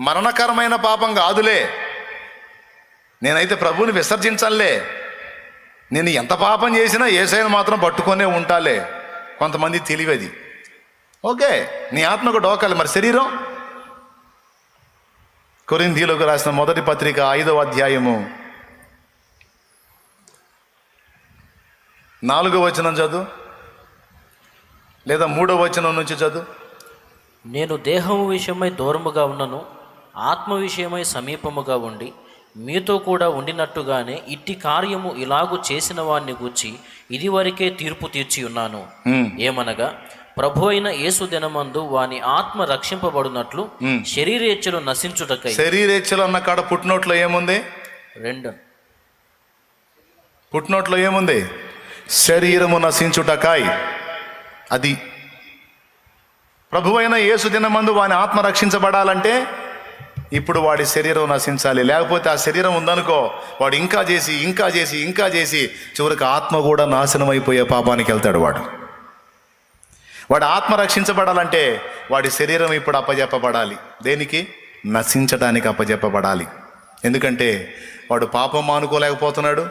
మరణకరమైన పాపం కాదులే. నేనైతే ప్రభువుని విసర్జించాలే నేను ఎంత పాపం చేసినా ఏసైన మాత్రం పట్టుకొనే ఉంటాలే. కొంతమంది తెలివది. ఓకే నీ ఆత్మకు డోకాలి మరి శరీరం. కొరిందీలోకి రాసిన మొదటి పత్రిక ఐదవ అధ్యాయము. నాలుగో వచనం చదువు. లేదా మూడో వచనం నుంచి చదువు. నేను దేహం విషయమై దూరముగా ఉన్నాను. ఆత్మ విషయమై సమీపముగా ఉండి మీతో కూడా ఉండినట్టుగానే ఇట్టి కార్యము ఇలాగు చేసిన వారిని గూర్చి ఇదివరకే తీర్పు తీర్చి ఉన్నాను. ఏమనగా ప్రభు అయిన యేసు దినమందు వాని ఆత్మ రక్షింపబడినట్లు శరీరేచ్ఛలు నశించుటకై. శరీరేచ్ఛలు అన్న కాడ పుట్టినోట్లో ఏముంది? రెండు. పుట్టినోట్లో ఏముంది? శరీరము నశించుటకాయ్. అది. ప్రభువైన యేసు దినమందు వాని ఆత్మ రక్షించబడాలంటే ఇప్పుడు వాడి శరీరం నశించాలి. లేకపోతే ఆ శరీరం ఉందనుకో వాడు ఇంకా చేసి ఇంకా చేసి ఇంకా చేసి చివరికి ఆత్మ కూడా నాశనం అయిపోయే పాపానికి వెళ్తాడు వాడు. వాడి ఆత్మ రక్షించబడాలంటే వాడి శరీరం ఇప్పుడు అప్పజెప్పబడాలి. దేనికి? నశించడానికి అప్పజెప్పబడాలి. ఎందుకంటే వాడు పాపం మానుకోలేకపోతున్నాడు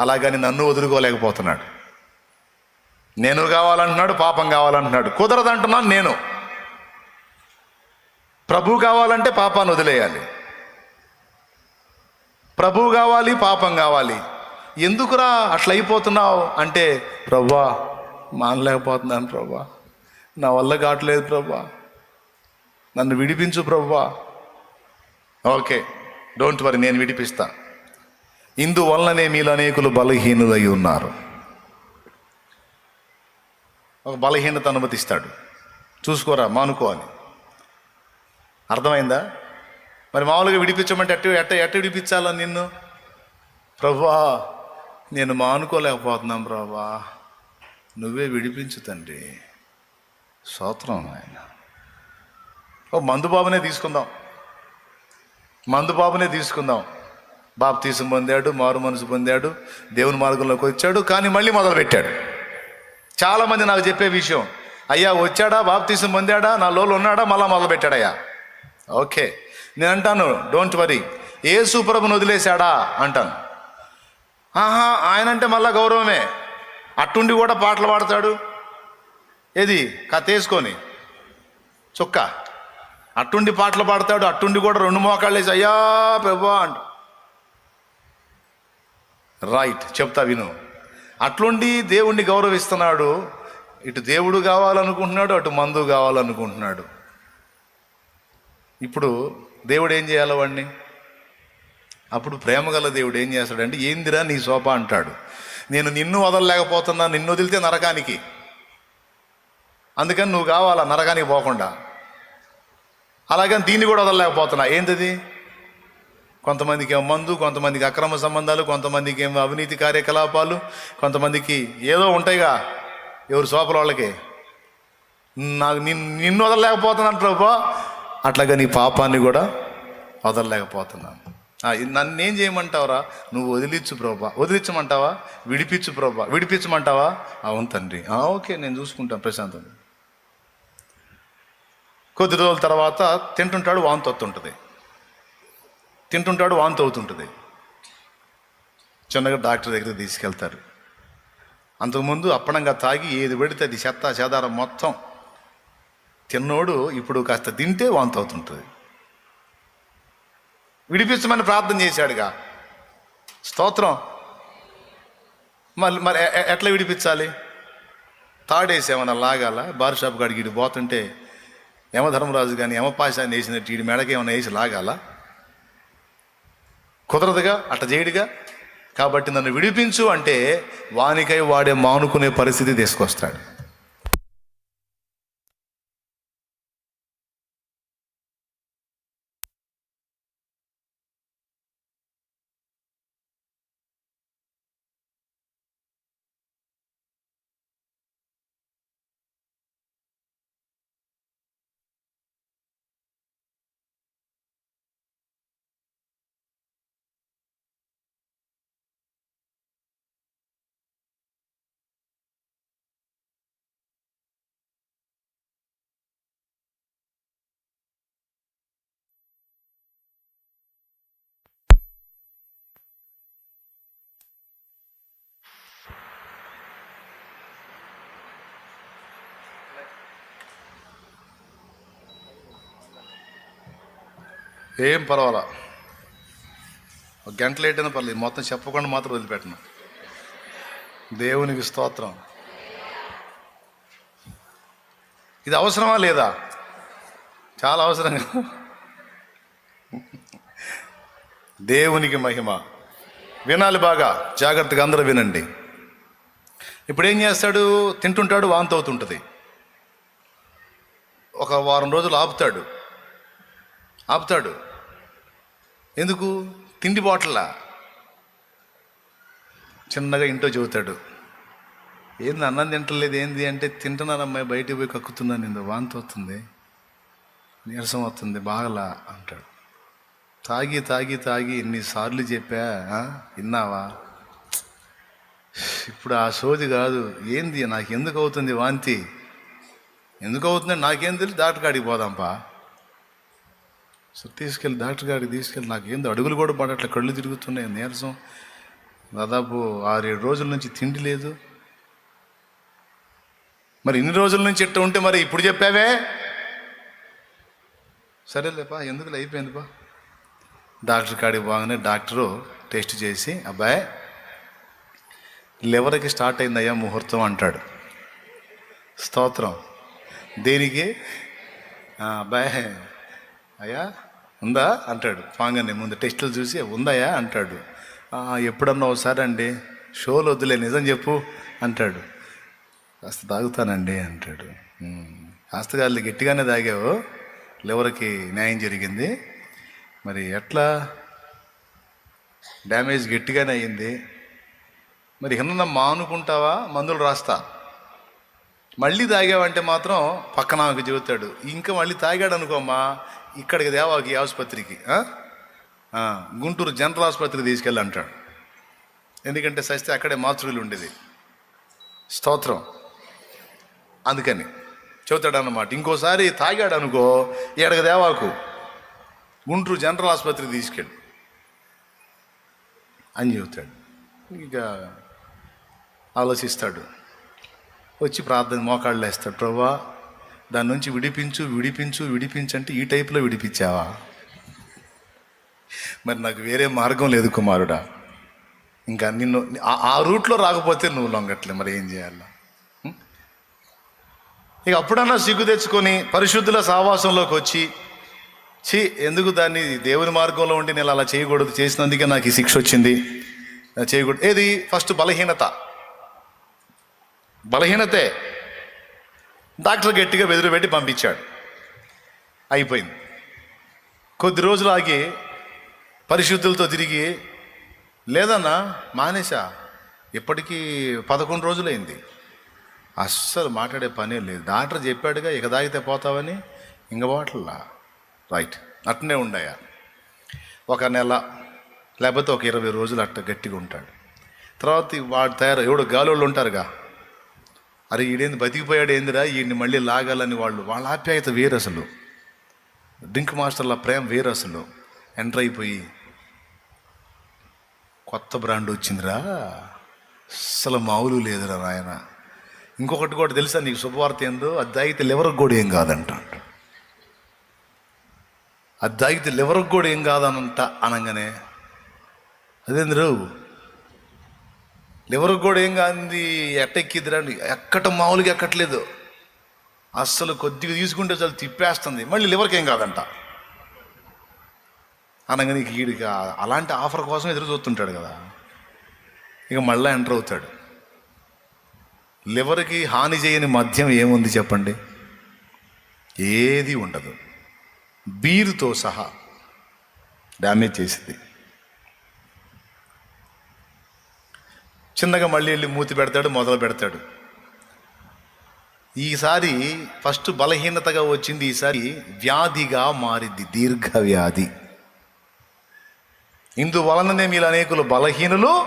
అలాగని నన్ను వదులుకోలేకపోతున్నాడు. నేను కావాలంటున్నాడు పాపం కావాలంటున్నాడు. కుదరదంటున్నాను నేను. ప్రభు కావాలంటే పాపాన్ని వదిలేయాలి. ప్రభు కావాలి పాపం కావాలి. ఎందుకురా అట్లా అయిపోతున్నావు? అంటే ప్రభా మానలేకపోతున్నాను ప్రభా. నా వల్ల కావట్లేదు ప్రభా. నన్ను విడిపించు ప్రభా. ఓకే డోంట్ వరీ నేను విడిపిస్తా. ఇందువల్లనే మీలో అనేకులు బలహీనులై ఉన్నారు. ఒక బలహీనత అనుమతిస్తాడు. చూసుకోరా మానుకో అని అర్థమైందా? మరి మామూలుగా విడిపించమంటే ఎట్ట ఎట్ట ఎట్ట విడిపించాలా నిన్ను? ప్రభా నేను మానుకోలేకపోతున్నాం ప్రభా. నువ్వే విడిపించు తండ్రి. స్తోత్రం ఆయన ఓ మందుబాబునే తీసుకుందాం. మందు బాబునే తీసుకుందాం. బాప్తీసం పొందాడు మారు మనసు పొందాడు దేవుని మార్గంలోకి వచ్చాడు కానీ మళ్ళీ మొదలుపెట్టాడు. చాలామంది నాకు చెప్పే విషయం అయ్యా వచ్చాడా? బాప్తీసం పొందాడా? నా లోలు ఉన్నాడా? మళ్ళా మొదలుపెట్టాడయ్యా. ఓకే. నేను అంటాను డోంట్ వరీ ఏ ప్రభుని వదిలేశాడా? అంటాను. ఆహా ఆయన అంటే మళ్ళా గౌరవమే. అట్టుండి కూడా పాటలు పాడతాడు? ఏది? కథ వేసుకొని. చుక్క. అట్టుండి పాటలు పాడతాడు అట్టుండి కూడా రెండు మోకాళ్ళు వేసి అయ్యా ప్రభా అంట. రైట్ చెప్తా విను. అట్లుండి దేవుణ్ణి గౌరవిస్తున్నాడు. ఇటు దేవుడు కావాలనుకుంటున్నాడు అటు మందు కావాలనుకుంటున్నాడు. ఇప్పుడు దేవుడు ఏం చేయాలి వాడిని అప్పుడు ప్రేమగల దేవుడు ఏం చేస్తాడంటే ఏందిరా నీ శోభ అంటాడు. నేను నిన్ను వదలలేకపోతున్నా నిన్ను వదిలితే నరకానికి. అందుకని నువ్వు కావాలా నరకానికి పోకుండా? అలాగని దీన్ని కూడా వదలలేకపోతున్నా. ఏంటది? కొంతమందికి ఏమో మందు కొంతమందికి అక్రమ సంబంధాలు కొంతమందికి ఏమో అవినీతి కార్యకలాపాలు కొంతమందికి ఏదో ఉంటాయిగా ఎవరు సోపల వాళ్ళకి నాకు నిన్ను నిన్ను వదలలేకపోతున్నాను ప్రభా అట్లాగా నీ పాపాన్ని కూడా వదలలేకపోతున్నాను. నన్ను ఏం చేయమంటావురా? నువ్వు వదిలించు ప్రభా. వదిలించమంటావా? విడిపించు ప్రభా. విడిపించమంటావా? అవును తండ్రి. ఓకే నేను చూసుకుంటాను ప్రశాంతం కొద్ది రోజుల తర్వాత తింటుంటాడు వాంతి వస్తుంటుంది. తింటుంటాడు వాంతి అవుతుంటుంది. చిన్నగా డాక్టర్ దగ్గరికి తీసుకెళ్తారు. అంతకుముందు అప్పనంగా తాగి ఏది పెడితే అది చెత్త చెదారం మొత్తం తిన్నోడు ఇప్పుడు కాస్త తింటే వాంతి అవుతుంటుంది. విడిపించమని ప్రార్థన చేశాడుగా. స్తోత్రం. మళ్ళీ మరి ఎ- ఎట్లా విడిపించాలి? తాడేసేమన్నా లాగాల? బార్ షాప్ కాడికి ఇటు పోతుంటే యమధర్మరాజు కానీ యమపాశాన్ని వేసినట్టు ఈడి మెడకేమన్నా ఏమైనా వేసి లాగాల? కుదరదుగా? అట్ట చేయడుగా? కాబట్టి నన్ను విడిపించు అంటే వానికై వాడే మానుకునే పరిస్థితి తీసుకొస్తాడు. ఏం పర్వాలా? ఒక గంట లేట్ అయినా పర్లేదు. మొత్తం చెప్పకుండా మాత్రం వదిలిపెట్టను. దేవునికి స్తోత్రం. ఇది అవసరమా లేదా? చాలా అవసరం కదా. దేవునికి మహిమ. వినాలి బాగా. జాగ్రత్తగా అందరూ వినండి. ఇప్పుడు ఏం చేస్తాడు? తింటుంటాడు వాంతి అవుతుంటుంది ఒక వారం రోజులు ఆపుతాడు. ఆపుతాడు. ఎందుకు? తిండి బాటలా? చిన్నగా ఇంట్లో చెబుతాడు. ఏంది అన్నం తింటలేదు ఏంది అంటే తింటున్నానమ్మాయి బయటికి పోయి కక్కుతున్నాను ఇందో వాంతి వస్తుంది నీరసం వస్తుంది బాగలా అంటాడు. తాగి తాగి తాగి ఎన్నిసార్లు చెప్పా విన్నావా? ఇప్పుడు ఆ సోది కాదు ఏంది నాకు ఎందుకు అవుతుంది వాంతి? ఎందుకు అవుతుంది? నాకేం తెలిసి డాక్టర్ కాడికి పోదాంపా. సో తీసుకెళ్ళి డాక్టర్ గారికి తీసుకెళ్ళి నాకు ఏందో అడుగులు కూడా పడట్లే కళ్ళు తిరుగుతున్నాయి నీరసం. దాదాపు ఆరేడు రోజుల నుంచి తిండి లేదు. మరి ఇన్ని రోజుల నుంచి ఇట్ట ఉంటే మరి ఇప్పుడు చెప్పావే? సరేలేపా ఎందుకు అయిపోయిందిపా? డాక్టర్ కాడికి బాగానే డాక్టరు టెస్ట్ చేసి అబ్బాయి లివర్కి స్టార్ట్ అయిందయ్యా ముహూర్తం అంటాడు. స్తోత్రం. దేనికి? అబ్బాయి అయ్యా ఉందా? అంటాడు. పాంగనే ముందు టెస్టులు చూసి ఉందాయా అంటాడు. ఎప్పుడన్నా ఒకసారి అండి. షోలు వద్దులే నిజం చెప్పు. అంటాడు. కాస్త తాగుతానండి అంటాడు. "ఉమ్, గట్టిగానే తాగావు. లివర్కి న్యాయం జరిగింది. మరి ఎట్లా? డ్యామేజ్ గట్టిగానే అయ్యింది. మరి ఏమన్నా మానుకుంటావా? మందులు రాస్తా. మళ్ళీ తాగావంటే మాత్రం పక్కన ఆమెకు చెబుతాడు. ఇంకా మళ్ళీ తాగాడు అనుకోమ్మా ఇక్కడికి దేవాకి ఆసుపత్రికి గుంటూరు జనరల్ ఆసుపత్రికి తీసుకెళ్ళి అంటాడు. ఎందుకంటే సస్తే అక్కడే మాతృలు ఉండేది. స్తోత్రం. అందుకని చెబుతాడు అన్నమాట ఇంకోసారి తాగాడు అనుకో ఎడగ దేవాకు గుంటూరు జనరల్ ఆసుపత్రికి తీసుకెళ్ళి. అని చెబుతాడు. ఇక ఆలోచిస్తాడు. వచ్చి ప్రార్థన మోకాళ్ళు వేస్తాడు ప్రభా దాని నుంచి విడిపించు విడిపించు విడిపించు అంటే ఈ టైప్లో విడిపించావా? మరి నాకు వేరే మార్గం లేదు కుమారుడా. ఇంకా నిన్ను ఆ- ఆ రూట్లో రాకపోతే నువ్వు లొంగట్లే మరి ఏం చేయాలా? ఇక అప్పుడన్నా సిగ్గు తెచ్చుకొని పరిశుద్ధుల సావాసంలోకి వచ్చి ఛీ ఎందుకు దాన్ని దేవుని మార్గంలో ఉండి నేను అలా చేయకూడదు చేసినందుకే నాకు ఈ శిక్ష వచ్చింది. చేయకూడదు. ఏది? ఫస్ట్ బలహీనత. బలహీనతే. డాక్టర్ గట్టిగా బెదిరిపెట్టి పంపించాడు. అయిపోయింది. కొద్ది రోజులు ఆగి పరిశుద్ధులతో తిరిగి లేదన్నా మానేసా ఇప్పటికీ పదకొండు రోజులైంది. అస్సలు మాట్లాడే పనే లేదు. డాక్టర్ చెప్పాడుగా ఇక తాగితే పోతావని. ఇంక బాటల్లా రైట్. అట్నే ఉండయా? ఒక నెల లేకపోతే ఒక ఇరవై రోజులు అట్ట గట్టిగా ఉంటాడు. తర్వాత వాడు తయారు ఎవడు గాలోళ్ళు ఉంటారుగా. అరే ఈడేంది బతికిపోయాడు ఏందిరా? ఈయన్ని మళ్ళీ లాగాలని వాళ్ళు. వాళ్ళ ఆప్యాయత వేరు అసలు. డ్రింక్ మాస్టర్ల ప్రేమ వేరు అసలు. ఎంటర్ అయిపోయి కొత్త బ్రాండ్ వచ్చిందిరా. అసలు మామూలు లేదురా నాయన. ఇంకొకటి కూడా తెలుసా నీకు శుభవార్త ఏందో? అది తాగితే లివర్కి కూడా ఏం కాదంట. అది తాగితే లివర్కి కూడా ఏం కాదనంట అనగానే అదేంది రావు? లివర్కి కూడా ఏం కాంది? ఎట్టెక్కిద్దిరా అని. మామూలుగా ఎక్కట్లేదు. అస్సలు కొద్దిగా తీసుకుంటే చాలు తిప్పేస్తుంది. మళ్ళీ లివర్కి ఏం కాదంట. అనగా నీకు వీడికి అలాంటి ఆఫర్ కోసం ఎదురు చూస్తుంటాడు కదా. ఇక మళ్ళీ ఎంటర్ అవుతాడు. లివర్కి హాని చేయని మద్యం ఏముంది చెప్పండి? ఏది ఉండదు. బీరుతో సహా డ్యామేజ్ చేసింది. చిన్నగా మళ్ళీ వెళ్ళి మూతి పెడతాడు మొదలు పెడతాడు. ఈసారి ఫస్ట్ బలహీనతగా వచ్చింది ఈసారి వ్యాధిగా మారింది దీర్ఘ వ్యాధి ఇందువలననే మీరు అనేకులు బలహీనులు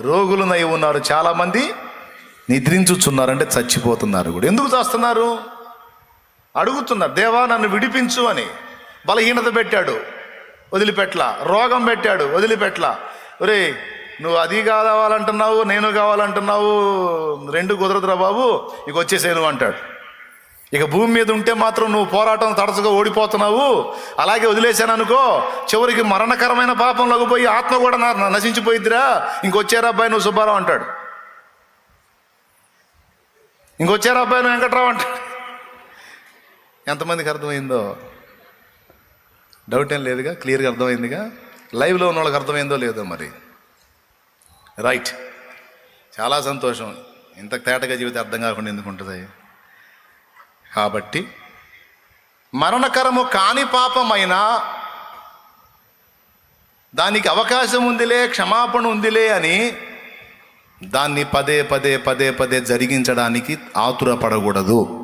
రోగులునై ఉన్నారు. చాలామంది నిద్రించుచున్నారు అంటే చచ్చిపోతున్నారు కూడా. ఎందుకు చేస్తున్నారు? అడుగుతున్నారు దేవా నన్ను విడిపించు అని. బలహీనత పెట్టాడు వదిలిపెట్ల రోగం పెట్టాడు వదిలిపెట్ల ఒరే నువ్వు అది కావాలంటున్నావు నేను కావాలంటున్నావు రెండు కుదరదురా బాబు ఇక వచ్చేసేను అంటాడు. ఇక భూమి మీద ఉంటే మాత్రం నువ్వు పోరాటం తరచుగా ఓడిపోతున్నావు. అలాగే వదిలేశాను అనుకో చివరికి మరణకరమైన పాపంలోకి పోయి ఆత్మ కూడా నశించిపోయిద్దిరా. ఇంకొచ్చారా అబ్బాయి నువ్వు సుబ్బారావు అంటాడు. ఇంకొచ్చారా అబ్బాయి నువ్వు వెంకట్రావు అంటాడు. ఎంతమందికి అర్థమైందో? డౌట్ ఏం లేదుగా? క్లియర్గా అర్థమైందిగా? లైవ్లో ఉన్న వాళ్ళకి అర్థమైందో లేదో మరి? రైట్ చాలా సంతోషం. ఇంత తేటగా జీవితం అర్థం కాకుండా ఎందుకు ఉంటుంది? కాబట్టి మరణకరము కాని పాపమైనా దానికి అవకాశం ఉందిలే క్షమాపణ ఉందిలే అని దాన్ని పదే పదే పదే పదే జరిగించడానికి ఆతురపడకూడదు.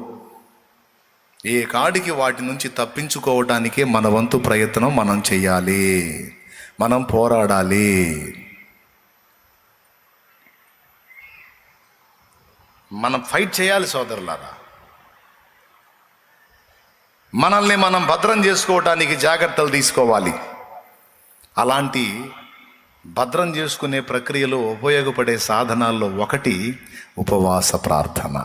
ఏ కాడికి వాటి నుంచి తప్పించుకోవటానికే మన వంతు ప్రయత్నం మనం చేయాలి. మనం పోరాడాలి. మనం ఫైట్ చేయాలి సోదరులారా. మనల్ని మనం భద్రం చేసుకోవటానికి జాగ్రత్తలు తీసుకోవాలి. అలాంటి భద్రం చేసుకునే ప్రక్రియలో ఉపయోగపడే సాధనాల్లో ఒకటి ఉపవాస ప్రార్థన.